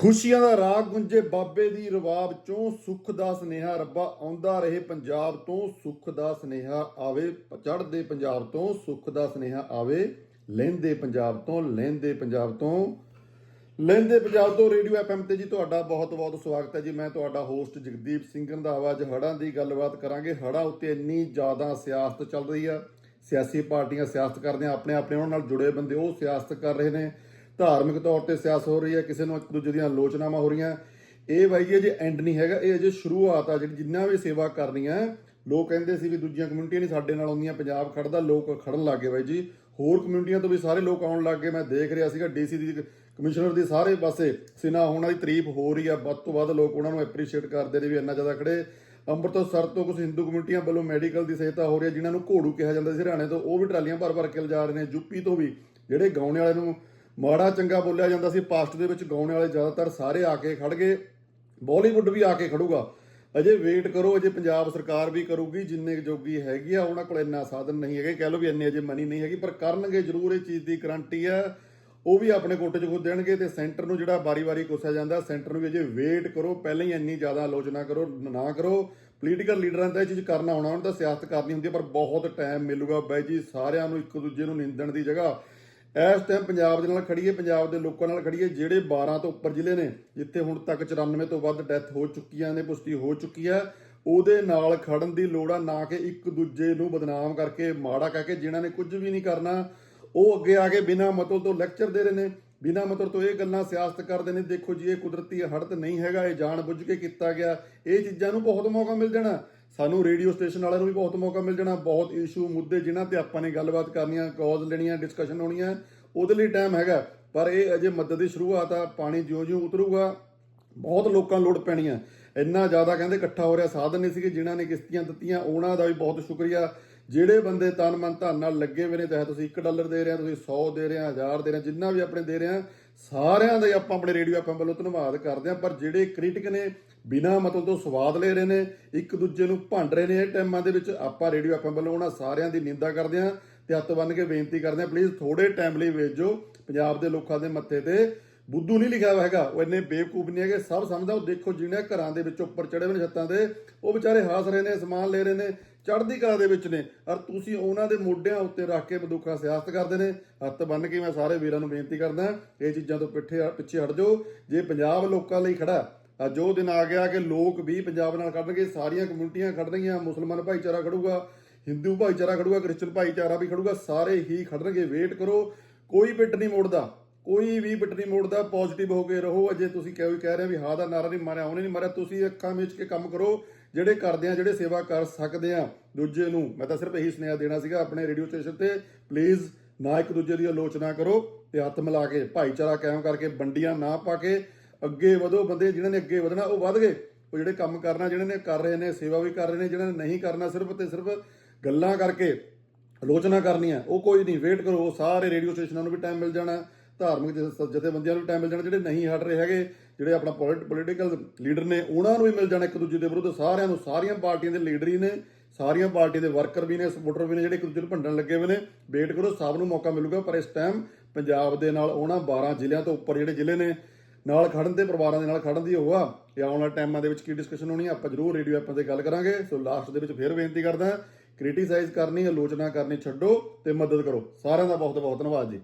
ਖੁਸ਼ੀਆਂ ਦਾ ਰਾਗ ਗੁੰਜੇ ਬਾਬੇ ਦੀ ਰਵਾਬ ਚੋਂ ਸੁੱਖ ਦਾ ਸਨੇਹਾ ਰੱਬਾ ਆਉਂਦਾ ਰਹੇ ਪੰਜਾਬ ਤੋਂ, ਸੁੱਖ ਦਾ ਸਨੇਹਾ ਆਵੇ ਚੜ੍ਹਦੇ ਪੰਜਾਬ ਤੋਂ, ਸੁੱਖ ਦਾ ਸਨੇਹਾ ਆਵੇ ਲਹਿੰਦੇ ਪੰਜਾਬ ਤੋਂ ਲਹਿੰਦੇ ਪੰਜਾਬ ਤੋਂ। ਲਹਿੰਦੇ ਪੰਜਾਬ ਤੋਂ ਰੇਡੀਓ ਐਫਐਮ ਤੇ ਜੀ ਤੁਹਾਡਾ ਬਹੁਤ-ਬਹੁਤ ਸਵਾਗਤ ਹੈ ਜੀ। ਮੈਂ ਤੁਹਾਡਾ ਹੋਸਟ ਜਗਦੀਪ ਸਿੰਘ ਰੰਧਾਵਾ। ਅੱਜ ਹੜ੍ਹਾਂ ਦੀ ਗੱਲਬਾਤ ਕਰਾਂਗੇ। ਹੜ੍ਹਾਂ ਉੱਤੇ ਇੰਨੀ ਜ਼ਿਆਦਾ ਸਿਆਸਤ ਚੱਲ ਰਹੀ ਆ। ਸਿਆਸੀ ਪਾਰਟੀਆਂ ਸਿਆਸਤ ਕਰਦੇ ਆ ਆਪਣੇ ਆਪਣੇ ਉਹਨਾਂ ਨਾਲ ਜੁੜੇ ਬੰਦੇ ਉਹ ਸਿਆਸਤ ਕਰ ਰਹੇ ਨੇ। ਧਾਰਮਿਕ ਤੌਰ ਤੇ ਸਿਆਸਤ ਹੋ ਰਹੀ ਹੈ, ਕਿਸੇ ਨੂੰ ਇੱਕ ਦੂਜੇ ਦੀਆਂ ਆਲੋਚਨਾਵਾਂ ਹੋ ਰਹੀਆਂ। ਇਹ ਬਾਈ ਜੀ, ਅਜੇ ਐਂਡ ਨਹੀਂ ਹੈਗਾ, ਇਹ ਅਜੇ ਸ਼ੁਰੂਆਤ ਆ, ਜਿਹੜੀ ਜਿੰਨਾ ਵੀ ਸੇਵਾ ਕਰਨੀ ਹੈ, ਲੋਕ ਕਹਿੰਦੇ ਸੀ ਵੀ ਦੂਜੀਆਂ ਕਮਿਊਨਿਟੀਆਂ ਨਹੀਂ ਸਾਡੇ ਨਾਲ ਆਉਂਦੀਆਂ, ਪੰਜਾਬ ਖੜਦਾ, ਲੋਕ ਖੜਨ ਲੱਗੇ ਬਾਈ ਜੀ। ਹੋਰ ਕਮਿਊਨਿਟੀਆਂ ਤੋਂ ਵੀ ਸਾਰੇ ਲੋਕ ਆਉਣ ਲੱਗ ਗਏ, ਮੈਂ ਦੇਖ ਰਿਹਾ ਸੀਗਾ ਡੀਸੀ ਦੀ ਕਮਿਸ਼ਨਰ ਦੀ ਸਾਰੇ ਪਾਸੇ ਸਿਨਾ ਹੋਣਾ ਦੀ ਤਾਰੀਫ ਹੋ ਰਹੀ ਆ, ਵੱਧ ਤੋਂ ਵੱਧ ਲੋਕ ਉਹਨਾਂ ਨੂੰ ਐਪਰੀਸ਼ੀਏਟ ਕਰਦੇ ਨੇ ਵੀ ਇੰਨਾ ਜ਼ਿਆਦਾ ਖੜੇ। ਅੰਮ੍ਰਿਤਸਰ ਤੋਂ ਕੁਝ ਹਿੰਦੂ ਕਮਿਊਨਿਟੀਆਂ ਵੱਲੋਂ ਮੈਡੀਕਲ ਦੀ ਸਹਾਇਤਾ ਹੋ ਰਹੀ ਹੈ, ਜਿਨ੍ਹਾਂ ਨੂੰ ਘੋੜੂ ਕਿਹਾ ਜਾਂਦਾ ਸੀ, ਹਰਿਆਣੇ ਤੋਂ, ਉਹ ਵੀ ਟਰਾਲੀਆਂ ਭਰ ਭਰ ਕੇ ਲਿਜਾ ਰਹੇ ਨੇ ਯੂਪੀ ਤੋਂ ਵੀ, ਜਿਹੜੇ ਗਾਉਣੇ ਵਾਲੇ ਨੂੰ ਮਾੜਾ ਚੰਗਾ ਬੋਲਿਆ ਜਾਂਦਾ ਸੀ। ਪਾਸਟ ਦੇ ਵਿੱਚ ਗਾਉਣੇ ਵਾਲੇ ਜ਼ਿਆਦਾਤਰ ਸਾਰੇ ਆ ਕੇ ਖੜ ਗਏ। ਬਾਲੀਵੁੱਡ ਵੀ ਆ ਕੇ ਖੜੂਗਾ। ਅਜੇ ਵੇਟ ਕਰੋ, ਅਜੇ ਪੰਜਾਬ ਸਰਕਾਰ ਵੀ ਕਰੂਗੀ। ਜਿੰਨੇ ਜੋਗੀ ਹੈਗੀ ਆ, ਉਹਨਾਂ ਕੋਲ ਇੰਨਾ ਸਾਧਨ ਨਹੀਂ ਹੈਗੇ। ਕਹਿ ਲਓ ਵੀ ਇੰਨੇ ਅਜੇ ਮਨੀ ਨਹੀਂ ਹੈਗੀ, ਪਰ ਕਰਨਗੇ ਜ਼ਰੂਰ, ਇਹ ਚੀਜ਼ ਦੀ ਗਰੰਟੀ ਹੈ ਉਹ ਵੀ ਆਪਣੇ ਕੋਟੇ 'ਚ ਖੁਦ ਦੇਣਗੇ ਤੇ ਸੈਂਟਰ ਨੂੰ ਜਿਹੜਾ ਵਾਰੀ-ਵਾਰੀ ਕੋਸਿਆ ਜਾਂਦਾ ਸੈਂਟਰ ਨੂੰ ਵੀ ਅਜੇ ਵੇਟ ਕਰੋ। ਪਹਿਲਾਂ ਹੀ ਇੰਨੀ ਜ਼ਿਆਦਾ ਆਲੋਚਨਾ ਕਰੋ, ਨਾ ਕਰੋ। ਪੋਲੀਟੀਕਲ ਲੀਡਰਾਂ ਦਾ ਇਹ ਚੀਜ਼ ਕਰਨਾ ਹੋਣਾ, ਉਹਨਾਂ ਦਾ ਸਿਆਸਤ ਕਰਨੀ ਹੁੰਦੀ ਹੈ ਪਰ ਬਹੁਤ ਟਾਈਮ ਮਿਲੂਗਾ ਬਾਈ ਜੀ, ਸਾਰਿਆਂ ਨੂੰ ਇੱਕ ਦੂਜੇ ਨੂੰ ਨਿੰਦਣ ਦੀ ਜਗ੍ਹਾ। ਇਸ ਟਾਈਮ ਪੰਜਾਬ ਦੇ ਨਾਲ ਖੜੀਏ ਪੰਜਾਬ ਦੇ ਲੋਕਾਂ ਨਾਲ ਖੜੀਏ ਜਿਹੜੇ 12 ਤੋਂ ਉੱਪਰ ਜ਼ਿਲ੍ਹੇ ਨੇ, ਜਿੱਥੇ ਹੁਣ ਤੱਕ 94 ਤੋਂ ਵੱਧ ਡੈਥ ਹੋ ਚੁੱਕੀਆਂ ਨੇ, ਪੁਸ਼ਟੀ ਹੋ ਚੁੱਕੀ ਹੈ, ਉਹਦੇ ਨਾਲ ਖੜਨ ਦੀ ਲੋੜ ਆ, ਨਾ ਕਿ ਇੱਕ ਦੂਜੇ ਨੂੰ ਬਦਨਾਮ ਕਰਕੇ, ਮਾੜਾ ਕਹਿ ਕੇ, ਜਿਨ੍ਹਾਂ ਨੇ ਕੁਝ ਵੀ ਨਹੀਂ ਕਰਨਾ, ਉਹ ਅੱਗੇ ਆ ਕੇ ਬਿਨਾਂ ਮਤਲਬ ਤੋਂ ਲੈਕਚਰ ਦੇ ਰਹੇ ਨੇ, ਬਿਨਾਂ ਮਤਲਬ ਤੋਂ ਇਹ ਗੱਲਾਂ ਸਿਆਸਤ ਕਰਦੇ ਨੇ, ਦੇਖੋ ਜੀ, ਇਹ ਕੁਦਰਤੀ ਹੜਤ ਨਹੀਂ ਹੈਗਾ, ਇਹ ਜਾਣ ਬੁੱਝ ਕੇ ਕੀਤਾ ਗਿਆ, ਇਹ ਚੀਜ਼ਾਂ ਨੂੰ ਬਹੁਤ ਮੌਕਾ ਮਿਲ ਜਾਣਾ। ਸਾਨੂੰ ਰੇਡੀਓ ਸਟੇਸ਼ਨ ਵਾਲਿਆਂ ਨੂੰ ਵੀ ਬਹੁਤ ਮੌਕਾ ਮਿਲ ਜਾਣਾ, ਬਹੁਤ ਇਸ਼ੂ ਮੁੱਦੇ ਜਿਨ੍ਹਾਂ ਤੇ ਆਪਾਂ ਨੇ ਗੱਲਬਾਤ ਕਰਨੀਆਂ ਕਾਜ਼ ਲੈਣੀਆਂ ਡਿਸਕਸ਼ਨ ਹੋਣੀਆਂ, ਉਹਦੇ ਲਈ ਟਾਈਮ ਹੈਗਾ। ਪਰ ਇਹ ਅਜੇ ਮਦਦ ਦੀ ਸ਼ੁਰੂਆਤ ਆ, ਪਾਣੀ ਜਿਉਂ-ਜਿਉਂ ਉਤਰੂਗਾ, ਬਹੁਤ ਲੋਕਾਂ ਨੂੰ ਲੋੜ ਪੈਣੀ ਆ ਇੰਨਾ ਜ਼ਿਆਦਾ ਕਹਿੰਦੇ ਇਕੱਠਾ ਹੋ ਰਿਹਾ, ਸਾਧਨ ਨਹੀਂ ਸੀਗੇ, ਜਿਨ੍ਹਾਂ ਨੇ ਕਿਸ਼ਤੀਆਂ ਦਿੱਤੀਆਂ, ਉਹਨਾਂ ਦਾ ਵੀ ਬਹੁਤ ਸ਼ੁਕਰੀਆ। ਜਿਹੜੇ ਬੰਦੇ ਤਨ ਮਨ ਧਨ ਨਾਲ ਲੱਗੇ ਹੋਏ ਨੇ, ਚਾਹੇ ਤੁਸੀਂ 1 ਡਾਲਰ ਦੇ ਰਹੇ ਹੋ ਤੁਸੀਂ 100 ਦੇ ਰਹੇ ਹੋ 1000 ਦੇ ਰਹੇ ਜਿੰਨਾ ਵੀ ਆਪਣੇ ਦੇ ਰਹੇ ਆ, ਸਾਰਿਆਂ ਦੇ ਆਪਾਂ ਆਪਣੇ ਰੇਡੀਓ ਆਪਾਂ ਵੱਲੋਂ ਧੰਨਵਾਦ ਕਰਦੇ ਆ। ਪਰ ਜਿਹੜੇ ਕ੍ਰਿਟਿਕ ਨੇ, ਬਿਨਾ ਮਤਲਬ ਤੋਂ ਸਵਾਦ ਲੈ ਰਹੇ ਨੇ, ਇੱਕ ਦੂਜੇ ਨੂੰ ਭੰਡ ਰਹੇ ਨੇ, ਇਹ ਟਾਈਮਾਂ ਦੇ ਵਿੱਚ ਆਪਾਂ ਰੇਡੀਓ ਆਪਾਂ ਵੱਲੋਂ ਉਹਨਾਂ ਸਾਰਿਆਂ ਦੀ ਨਿੰਦਾ ਕਰਦੇ ਆ ਤੇ ਹੱਥ ਬੰਨ ਕੇ ਬੇਨਤੀ ਕਰਦੇ ਆ ਪਲੀਜ਼ ਥੋੜੇ ਟਾਈਮ ਲਈ ਵੇਚੋ ਪੰਜਾਬ ਦੇ ਲੋਕਾਂ ਦੇ ਮੱਥੇ ਤੇ। ਬੁੱਧੂ ਨਹੀਂ ਲਿਖਿਆ ਹੋਇਆ ਹੈਗਾ। ਉਹ ਇੰਨੇ ਬੇਵਕੂਫ ਨਹੀਂ ਹੈਗੇ। ਸਭ ਸਮਝਦਾ, ਉਹ ਦੇਖੋ ਜਿਹਨੇ ਘਰਾਂ ਦੇ ਵਿੱਚ ਉੱਪਰ ਚੜੇ ਹੋਏ ਨੇ ਛੱਤਾਂ ਦੇ, ਉਹ ਵਿਚਾਰੇ ਹਾਸ ਰਹੇ ਨੇ, ਸਮਾਨ ਲੈ ਰਹੇ ਨੇ, ਚੜ੍ਹਦੀ ਕਲਾ ਦੇ ਵਿੱਚ ਨੇ। ਔਰ ਤੁਸੀਂ ਉਹਨਾਂ ਦੇ ਮੋਢਿਆਂ ਉੱਤੇ ਰੱਖ ਕੇ ਬੰਦੂਕਾਂ ਸਿਆਸਤ ਕਰਦੇ ਨੇ। ਹੱਥ ਬੰਨ ਕੇ ਮੈਂ ਸਾਰੇ ਵੀਰਾਂ ਨੂੰ ਬੇਨਤੀ ਕਰਦਾ, ਇਹ ਚੀਜ਼ਾਂ ਤੋਂ ਪਿੱਠੇ ਪਿੱਛੇ ਹਟ ਜਾਓ। ਜੇ ਪੰਜਾਬ ਲੋਕਾਂ ਲਈ ਖੜਾ, ਅੱਜ ਉਹ ਦਿਨ ਆ ਗਿਆ ਕਿ ਲੋਕ ਵੀ ਪੰਜਾਬ ਨਾਲ ਖੜਨਗੇ, ਸਾਰੀਆਂ ਕਮਿਊਨਿਟੀਆਂ ਖੜਨਗੀਆਂ, ਮੁਸਲਮਾਨ ਭਾਈਚਾਰਾ ਖੜੂਗਾ, ਹਿੰਦੂ ਭਾਈਚਾਰਾ ਖੜੂਗਾ, ਕ੍ਰਿਸਚਨ ਭਾਈਚਾਰਾ ਵੀ ਖੜੂਗਾ, ਸਾਰੇ ਹੀ ਖੜਨਗੇ। ਵੇਟ ਕਰੋ, ਕੋਈ ਪਿੱਟ ਨਹੀਂ ਮੋੜਦਾ। ਕੋਈ ਵੀ ਪਿੱਟ ਮੋੜ ਦਾ ਪੋਜ਼ਿਟਿਵ ਹੋ ਕੇ ਰਹੋ, ਅਜੇ ਤੁਸੀਂ ਕਹਿ ਕਹਿ ਰਹੇ ਵੀ ਹਾਂ ਦਾ ਨਾਰਾ ਨਹੀਂ ਮਾਰਿਆ, ਉਹਨੇ ਨਹੀਂ ਮਾਰਿਆ, ਤੁਸੀਂ ਅੱਖਾਂ ਵਿੱਚ ਕੇ ਕੰਮ ਕਰੋ, ਜਿਹੜੇ ਕਰਦੇ ਆ, ਜਿਹੜੇ ਸੇਵਾ ਕਰ ਸਕਦੇ ਆ, ਦੂਜੇ ਨੂੰ। ਮੈਂ ਤਾਂ ਸਿਰਫ ਇਹੀ ਸੁਨੇਹਾ ਦੇਣਾ ਸੀਗਾ ਆਪਣੇ ਰੇਡੀਓ ਸਟੇਸ਼ਨ ਤੇ ਪਲੀਜ਼ ਨਾ ਇੱਕ ਦੂਜੇ ਦੀ ਆਲੋਚਨਾ ਕਰੋ ਤੇ ਹੱਥ ਮਿਲਾ ਕੇ, ਭਾਈਚਾਰਾ ਕਾਇਮ ਕਰਕੇ, ਵੰਡੀਆਂ ਨਾ ਪਾ ਕੇ, ਅੱਗੇ ਵਧੋ ਬੰਦੇ ਜਿਨ੍ਹਾਂ ਨੇ ਅੱਗੇ ਵਧਣਾ, ਉਹ ਵਧ ਗਏ। ਉਹ ਜਿਹੜੇ ਕੰਮ ਕਰਨਾ ਜਿਹਨਾਂ ਨੇ ਕਰ ਰਹੇ ਨੇ, ਸੇਵਾ ਵੀ ਕਰ ਰਹੇ ਨੇ ਜਿਹਨਾਂ ਨੇ ਨਹੀਂ ਕਰਨਾ, ਸਿਰਫ ਤੇ ਸਿਰਫ ਗੱਲਾਂ ਕਰਕੇ ਆਲੋਚਨਾ ਕਰਨੀ ਹੈ ਉਹ ਕੋਈ ਨਹੀਂ ਵੇਟ ਕਰੋ, ਉਹ ਸਾਰੇ ਰੇਡੀਓ ਸਟੇਸ਼ਨਾਂ ਨੂੰ ਵੀ ਟਾਈਮ ਮਿਲ ਜਾਣਾ। ਧਾਰਮਿਕ ਜਥੇ- ਜਥੇਬੰਦੀਆਂ ਨੂੰ ਟਾਈਮ ਮਿਲ ਜਾਣਾ, ਜਿਹੜੇ ਨਹੀਂ ਹਟ ਰਹੇ ਹੈਗੇ, ਜਿਹੜੇ ਆਪਣਾ ਪੋਲੀਟੀਕਲ ਲੀਡਰ ਨੇ, ਉਹਨਾਂ ਨੂੰ ਵੀ ਮਿਲ ਜਾਣਾ ਇੱਕ ਦੂਜੇ ਦੇ ਵਿਰੁੱਧ। ਸਾਰਿਆਂ ਨੂੰ, ਸਾਰੀਆਂ ਪਾਰਟੀਆਂ ਦੇ ਲੀਡਰ ਹੀ ਨੇ, ਸਾਰੀਆਂ ਪਾਰਟੀਆਂ ਦੇ ਵਰਕਰ ਵੀ ਨੇ ਸਪੋਰਟਰ ਵੀ ਨੇ, ਜਿਹੜੇ ਇੱਕ ਦੂਜੇ ਨੂੰ ਭੰਡਣ ਲੱਗੇ ਹੋਏ ਨੇ। ਵੇਟ ਕਰੋ, ਸਭ ਨੂੰ ਮੌਕਾ ਮਿਲੂਗਾ, ਪਰ ਇਸ ਟਾਈਮ ਪੰਜਾਬ ਦੇ ਨਾਲ ਉਹਨਾਂ 12 ਜ਼ਿਲ੍ਹਿਆਂ ਤੋਂ ਉੱਪਰ ਜਿਹੜੇ ਜ਼ਿਲ੍ਹੇ ਨੇ, ਨਾਲ ਖੜਨ ਤੇ ਪਰਿਵਾਰਾਂ ਦੇ ਨਾਲ ਖੜਨ ਦੀ ਹੋਆ ਤੇ ਆਉਣ ਵਾਲੇ ਟਾਈਮਾਂ ਦੇ ਵਿੱਚ ਕੀ ਡਿਸਕਸ਼ਨ ਹੋਣੀ ਆ? ਆਪਾਂ ਜ਼ਰੂਰ ਰੇਡੀਓ ਐਪਾਂ ਤੇ ਗੱਲ ਕਰਾਂਗੇ। ਸੋ ਲਾਸਟ ਦੇ ਵਿੱਚ ਫੇਰ ਬੇਨਤੀ ਕਰਦਾ ਕ੍ਰਿਟੀਸਾਈਜ਼ ਕਰਨੀ, ਆਲੋਚਨਾ ਕਰਨੀ, ਛੱਡੋ ਤੇ ਮਦਦ ਕਰੋ। ਸਾਰਿਆਂ ਦਾ ਬਹੁਤ ਬਹੁਤ ਧੰਨਵਾਦ ਜੀ।